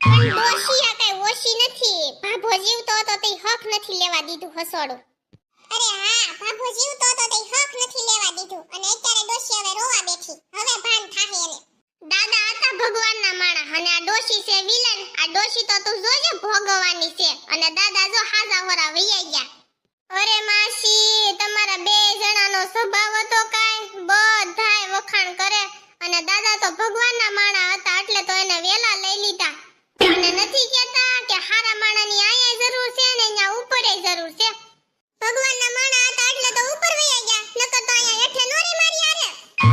પણ આ કઈ ઓશી નથી. ભાભો જીવતો તો તે હક નથી લેવા દીધું હસોડું. અરે હા ભાભો જીવતો તો તે હક નથી લેવા દીધું. અને અત્યારે ડોશી હવે રોવા બેઠી. હવે ભાન થાહે એને. દાદા હતા ભગવાનના માણા. અને આ ડોશી છે વિલન. આ ડોશી તો તું જોજે ભોગવવાની છે. અને દાદા જો હાજા હોરા વૈયા ગયા અરે માસી તમારા બે જણા નો સ્વભાવ હતો કાઈ? બધાય વખાણ કરે. અને દાદા તો ભગવાનના માણા હતા.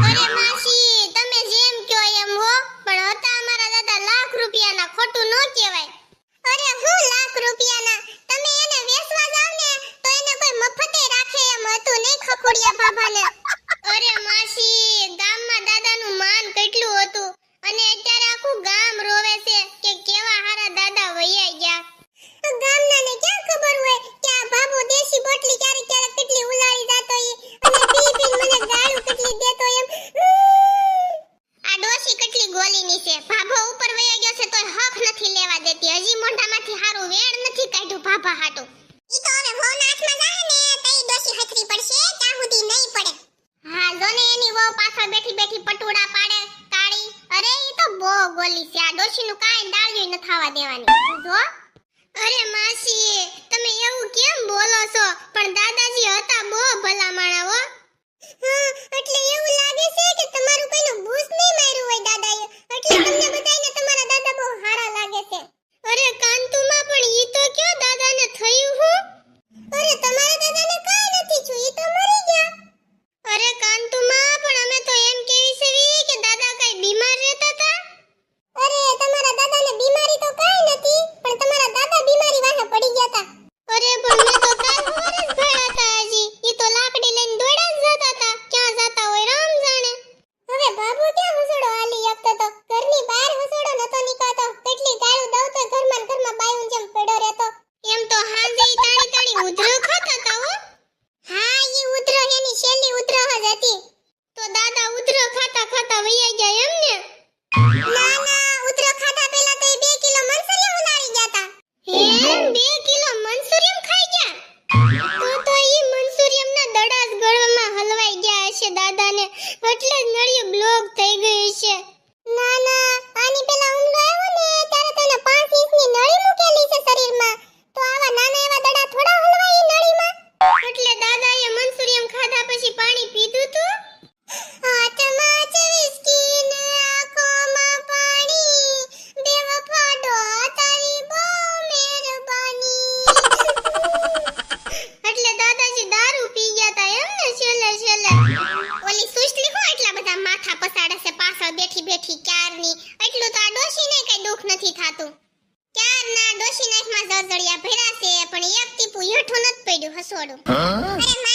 અરે માસી, તમે જેમ કહો એમ હો. પણ હતા અમારા દાદા લાખ રૂપિયાના ખોટું ન કહેવાય. અરે હું લાખ રૂપિયાના? તમે એને વેચવા જાવ ને, તો એને કોઈ મફતે રાખે એમ હતું નહીં ખખોડિયા બાબાને કરવા ઈ તો હવે વહુ નાચમાં જાય ને તઈ ડોસી હથરી પડશે, ત્યાં સુધી નહીં પડે. હા જો ને એની વહુ પાછળ બેઠી બેઠી પટોડા પાડે, કાળી. અરે, ઈ તો બહુ ગોલી છે. આ ડોસીનું કાઈ ડાળ્યું ન થવા દેવાની. જો. અરે માસી તમે એવું કેમ બોલો છો? પણ દાદાજી હતા એટલે નળી બ્લોક થઈ ગઈ છે? ક્યારના ડોશી નાખમાં જળજળિયા ભર્યા છે પણ એક ટીપું હેઠું નથી પડ્યું હસોડું. અરે